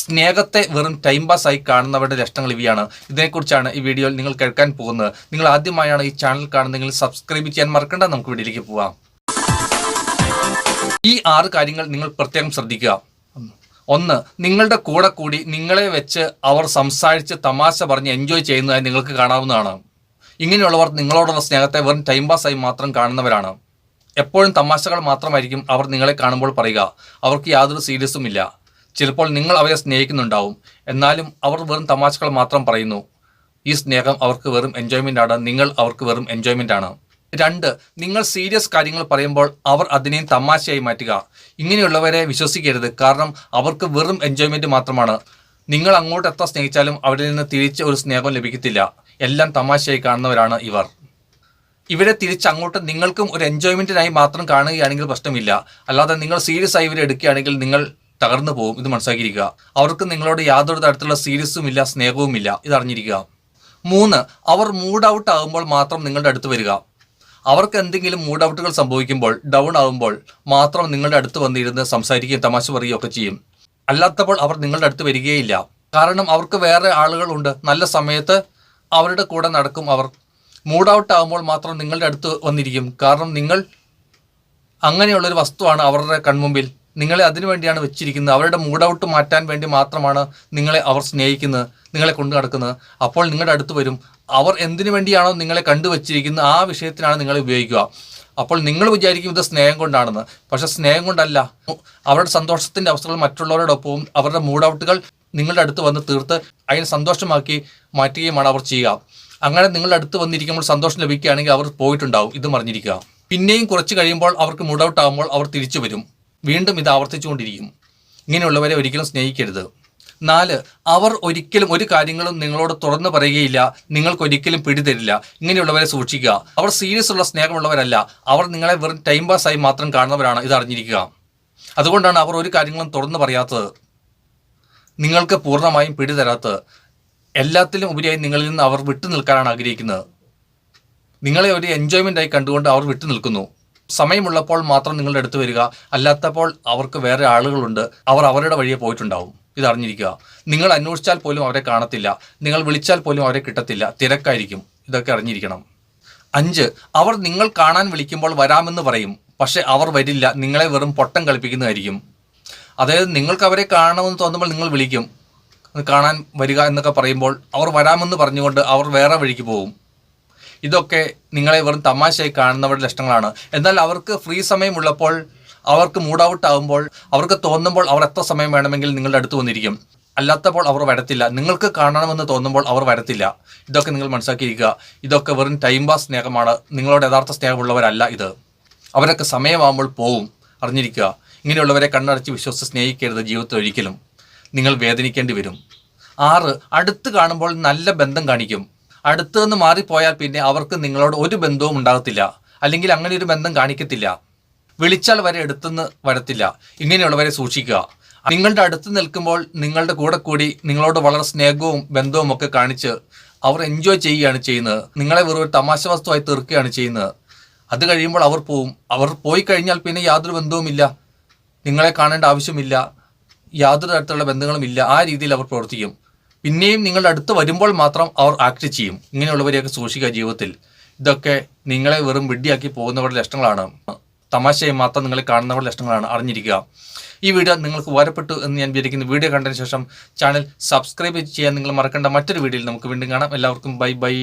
സ്നേഹത്തെ വെറും time pass ആയി കാണുന്നവരുടെ ലക്ഷണങ്ങൾ ഇവയാണ്. ഇതിനെക്കുറിച്ചാണ് ഈ വീഡിയോയിൽ നിങ്ങൾ കേൾക്കാൻ പോകുന്നത്. നിങ്ങൾ ആദ്യമായാണ് ഈ ചാനൽ കാണുന്നതെങ്കിൽ സബ്സ്ക്രൈബ് ചെയ്യാൻ മറക്കണ്ട. നമുക്ക് വീഡിയോയിലേക്ക് പോവാം. ഈ ആറ് കാര്യങ്ങൾ നിങ്ങൾ പ്രത്യേകം ശ്രദ്ധിക്കുക. ഒന്ന് നിങ്ങളുടെ കൂടെ കൂടി നിങ്ങളെ വെച്ച് അവർ സംസാരിച്ച് തമാശ പറഞ്ഞ് എൻജോയ് ചെയ്യുന്നതായി നിങ്ങൾക്ക് കാണാവുന്നതാണ്. ഇങ്ങനെയുള്ളവർ നിങ്ങളോടുള്ള സ്നേഹത്തെ വെറും ടൈം പാസ് ആയി മാത്രം കാണുന്നവരാണ്. എപ്പോഴും തമാശകൾ മാത്രമായിരിക്കും അവർ നിങ്ങളെ കാണുമ്പോൾ പറയുക. അവർക്ക് യാതൊരു സീരിയസും ഇല്ല. ചിലപ്പോൾ നിങ്ങൾ അവരെ സ്നേഹിക്കുന്നുണ്ടാവും. എന്നാലും അവർ വെറും തമാശകൾ മാത്രം പറയുന്നു. ഈ സ്നേഹം അവർക്ക് വെറും എൻജോയ്മെന്റ് ആണ്. നിങ്ങൾ അവർക്ക് വെറും എൻജോയ്മെന്റ് ആണ്. രണ്ട് നിങ്ങൾ സീരിയസ് കാര്യങ്ങൾ പറയുമ്പോൾ അവർ അതിനെയും തമാശയായി മാറ്റുക. ഇങ്ങനെയുള്ളവരെ വിശ്വസിക്കരുത്. കാരണം അവർക്ക് വെറും എൻജോയ്മെന്റ് മാത്രമാണ്. നിങ്ങൾ അങ്ങോട്ട് എത്ര സ്നേഹിച്ചാലും അവരിൽ നിന്ന് തിരിച്ച് ഒരു സ്നേഹം ലഭിക്കത്തില്ല. എല്ലാം തമാശയായി കാണുന്നവരാണ് ഇവർ. ഇവരെ തിരിച്ച് അങ്ങോട്ട് നിങ്ങൾക്കും ഒരു എൻജോയ്മെന്റിനായി മാത്രം കാണുകയാണെങ്കിൽ പ്രശ്നമില്ല. അല്ലാതെ നിങ്ങൾ സീരിയസ് ആയി ഇവരെ എടുക്കുകയാണെങ്കിൽ നിങ്ങൾ തകർന്നു പോകും ഇത് മനസ്സിലാക്കിയിരിക്കുക. അവർക്ക് നിങ്ങളോട് യാതൊരു തരത്തിലുള്ള സീരിയസും ഇല്ല സ്നേഹവും ഇല്ല. ഇത് മൂന്ന് അവർ മൂഡ് ഔട്ട് ആകുമ്പോൾ മാത്രം നിങ്ങളുടെ അടുത്ത് വരിക. അവർക്ക് എന്തെങ്കിലും മൂഡ് ഔട്ടുകൾ സംഭവിക്കുമ്പോൾ ഡൗൺ ആകുമ്പോൾ മാത്രം നിങ്ങളുടെ അടുത്ത് വന്നിരുന്ന് സംസാരിക്കുകയും തമാശ പറയുകയും ഒക്കെ ചെയ്യും. അല്ലാത്തപ്പോൾ അവർ നിങ്ങളുടെ അടുത്ത് വരികയില്ല. കാരണം അവർക്ക് വേറെ ആളുകളുണ്ട് നല്ല സമയത്ത് അവരുടെ കൂടെ നടക്കും അവർ. മൂഡ് ഔട്ട് ആകുമ്പോൾ മാത്രം നിങ്ങളുടെ അടുത്ത് വന്നിരിക്കും. കാരണം നിങ്ങൾ അങ്ങനെയുള്ളൊരു വസ്തുവാണ് അവരുടെ കൺമുമ്പിൽ. നിങ്ങളെ അതിനു വേണ്ടിയാണ് വെച്ചിരിക്കുന്നത്. അവരുടെ മൂഡ് ഔട്ട് മാറ്റാൻ വേണ്ടി മാത്രമാണ് നിങ്ങളെ അവർ സ്നേഹിക്കുന്നത് നിങ്ങളെ കൊണ്ടു നടക്കുന്നത്. അപ്പോൾ നിങ്ങളുടെ അടുത്ത് വരും. അവർ എന്തിനു വേണ്ടിയാണോ നിങ്ങളെ കണ്ടുവച്ചിരിക്കുന്നത് ആ വിഷയത്തിനാണ് നിങ്ങളെ ഉപയോഗിക്കുക. അപ്പോൾ നിങ്ങൾ വിചാരിക്കും ഇത് സ്നേഹം കൊണ്ടാണെന്ന്. പക്ഷെ സ്നേഹം കൊണ്ടല്ല. അവരുടെ സന്തോഷത്തിന്റെ അവസ്ഥകൾ മറ്റുള്ളവരോടൊപ്പവും അവരുടെ മൂഡ് ഔട്ടുകൾ നിങ്ങളുടെ അടുത്ത് വന്ന് തീർത്ത് അതിനെ സന്തോഷമാക്കി മാറ്റുകയുമാണ് അവർ ചെയ്യുക. അങ്ങനെ നിങ്ങളുടെ അടുത്ത് വന്നിരിക്കുമ്പോൾ സന്തോഷം ലഭിക്കുകയാണെങ്കിൽ അവർ പോയിട്ടുണ്ടാവും. ഇത് മറിഞ്ഞിരിക്കുക. പിന്നെയും കുറച്ച് കഴിയുമ്പോൾ അവർക്ക് മൂഡ് ഔട്ട് ആകുമ്പോൾ അവർ തിരിച്ചു വരും. വീണ്ടും ഇത് ആവർത്തിച്ചുകൊണ്ടിരിക്കും. ഇങ്ങനെയുള്ളവരെ ഒരിക്കലും സ്നേഹിക്കരുത്. നാല് അവർ ഒരിക്കലും ഒരു കാര്യങ്ങളും നിങ്ങളോട് തുറന്നു പറയുകയില്ല. നിങ്ങൾക്കൊരിക്കലും പിടിതരില്ല ഇങ്ങനെയുള്ളവരെ സൂക്ഷിക്കുക. അവർ സീരിയസ് ഉള്ള സ്നേഹമുള്ളവരല്ല. അവർ നിങ്ങളെ വെറും ടൈം പാസ് ആയി മാത്രം കാണുന്നവരാണ്. ഇത് അറിഞ്ഞിരിക്കുക. അതുകൊണ്ടാണ് അവർ ഒരു കാര്യങ്ങളും തുറന്നു പറയാത്തത്. നിങ്ങൾക്ക് പൂർണമായും പിടിതരാത്തത് എല്ലാത്തിലും ഉപരിയായി നിങ്ങളിൽ നിന്ന് അവർ വിട്ടു നിൽക്കാനാണ് ആഗ്രഹിക്കുന്നത്. നിങ്ങളെ ഒരു എൻജോയ്മെന്റായി കണ്ടുകൊണ്ട് അവർ വിട്ടു നിൽക്കുന്നു സമയമുള്ളപ്പോൾ മാത്രം നിങ്ങളുടെ അടുത്ത് വരിക. അല്ലാത്തപ്പോൾ അവർക്ക് വേറെ ആളുകളുണ്ട്. അവർ അവരുടെ വഴിയെ പോയിട്ടുണ്ടാവും. ഇത് അറിഞ്ഞിരിക്കുക. നിങ്ങൾ അന്വേഷിച്ചാൽ പോലും അവരെ കാണത്തില്ല. നിങ്ങൾ വിളിച്ചാൽ പോലും അവരെ കിട്ടത്തില്ല. തിരക്കായിരിക്കും. ഇതൊക്കെ അറിഞ്ഞിരിക്കണം. അഞ്ച് അവർ നിങ്ങൾ കാണാൻ വിളിക്കുമ്പോൾ വരാമെന്ന് പറയും. പക്ഷേ അവർ വരില്ല. നിങ്ങളെ വെറും പൊട്ടം കളിപ്പിക്കുന്നതായിരിക്കും. അതായത് നിങ്ങൾക്ക് അവരെ കാണണമെന്ന് തോന്നുമ്പോൾ നിങ്ങൾ വിളിക്കും. കാണാൻ വരിക എന്നൊക്കെ പറയുമ്പോൾ അവർ വരാമെന്ന് പറഞ്ഞുകൊണ്ട് അവർ വേറെ വഴിക്ക് പോകും. ഇതൊക്കെ നിങ്ങളെ വെറും തമാശയായി കാണുന്നവരുടെ ലക്ഷണങ്ങളാണ്. എന്നാൽ അവർക്ക് ഫ്രീ സമയമുള്ളപ്പോൾ അവർക്ക് മൂഡ് ഔട്ട് ആകുമ്പോൾ അവർക്ക് തോന്നുമ്പോൾ അവർ എത്ര സമയം വേണമെങ്കിൽ നിങ്ങളുടെ അടുത്ത് വന്നിരിക്കും. അല്ലാത്തപ്പോൾ അവർ വരത്തില്ല. നിങ്ങൾക്ക് കാണണമെന്ന് തോന്നുമ്പോൾ അവർ വരത്തില്ല. ഇതൊക്കെ നിങ്ങൾ മനസ്സിലാക്കിയിരിക്കുക. ഇതൊക്കെ വെറും ടൈം പാസ് സ്നേഹമാണ്. നിങ്ങളോട് യഥാർത്ഥ സ്നേഹമുള്ളവരല്ല ഇത്. അവരൊക്കെ സമയമാകുമ്പോൾ പോവും. അറിഞ്ഞിരിക്കുക. ഇങ്ങനെയുള്ളവരെ കണ്ണടച്ച് വിശ്വസിച്ച് സ്നേഹിക്കരുത് ജീവിതത്തിൽ ഒരിക്കലും. നിങ്ങൾ വേദനിക്കേണ്ടി വരും. ആറ് അടുത്ത് കാണുമ്പോൾ നല്ല ബന്ധം കാണിക്കും. അടുത്ത് നിന്ന് മാറിപ്പോയാൽ പിന്നെ അവർക്ക് നിങ്ങളോട് ഒരു ബന്ധവും ഉണ്ടാകത്തില്ല. അല്ലെങ്കിൽ അങ്ങനെ ഒരു ബന്ധം കാണിക്കത്തില്ല. വിളിച്ചാൽ വരെ എടുത്തുനിന്ന് വരത്തില്ല. ഇങ്ങനെയുള്ളവരെ സൂക്ഷിക്കുക. നിങ്ങളുടെ അടുത്ത് നിൽക്കുമ്പോൾ നിങ്ങളുടെ കൂടെ കൂടി നിങ്ങളോട് വളരെ സ്നേഹവും ബന്ധവും ഒക്കെ കാണിച്ച് അവർ എൻജോയ് ചെയ്യുകയാണ് ചെയ്യുന്നത്. നിങ്ങളെ വെറും ഒരു തമാശ വസ്തുവായി തീർക്കുകയാണ് ചെയ്യുന്നത്. അത് കഴിയുമ്പോൾ അവർ പോവും. അവർ പോയി കഴിഞ്ഞാൽ പിന്നെ യാതൊരു ബന്ധവുമില്ല നിങ്ങളെ കാണേണ്ട ആവശ്യമില്ല. യാതൊരു തരത്തിലുള്ള ബന്ധങ്ങളും ഇല്ല. ആ രീതിയിൽ അവർ പ്രവർത്തിക്കും. പിന്നെയും നിങ്ങളുടെ അടുത്ത് വരുമ്പോൾ മാത്രം അവർ ആക്ട് ചെയ്യും. ഇങ്ങനെയുള്ളവരെയൊക്കെ സൂക്ഷിക്കുക ജീവിതത്തിൽ. ഇതൊക്കെ നിങ്ങളെ വെറും വിഡ്ഡിയാക്കി പോകുന്നവരുടെ ലക്ഷണങ്ങളാണ്. തമാശയെ മാത്രം നിങ്ങളെ കാണുന്നവരുടെ ലക്ഷണങ്ങളാണ് അറിഞ്ഞിരിക്കുക. ഈ വീഡിയോ നിങ്ങൾക്ക് ഉപകാരപ്പെട്ടു എന്ന് ഞാൻ വിചാരിക്കുന്നു. വീഡിയോ കണ്ടതിന് ശേഷം ചാനൽ സബ്സ്ക്രൈബ് ചെയ്യാൻ നിങ്ങൾ മറക്കേണ്ട മറ്റൊരു വീഡിയോയിൽ നമുക്ക് വീണ്ടും കാണാം. എല്ലാവർക്കും ബൈ ബൈ.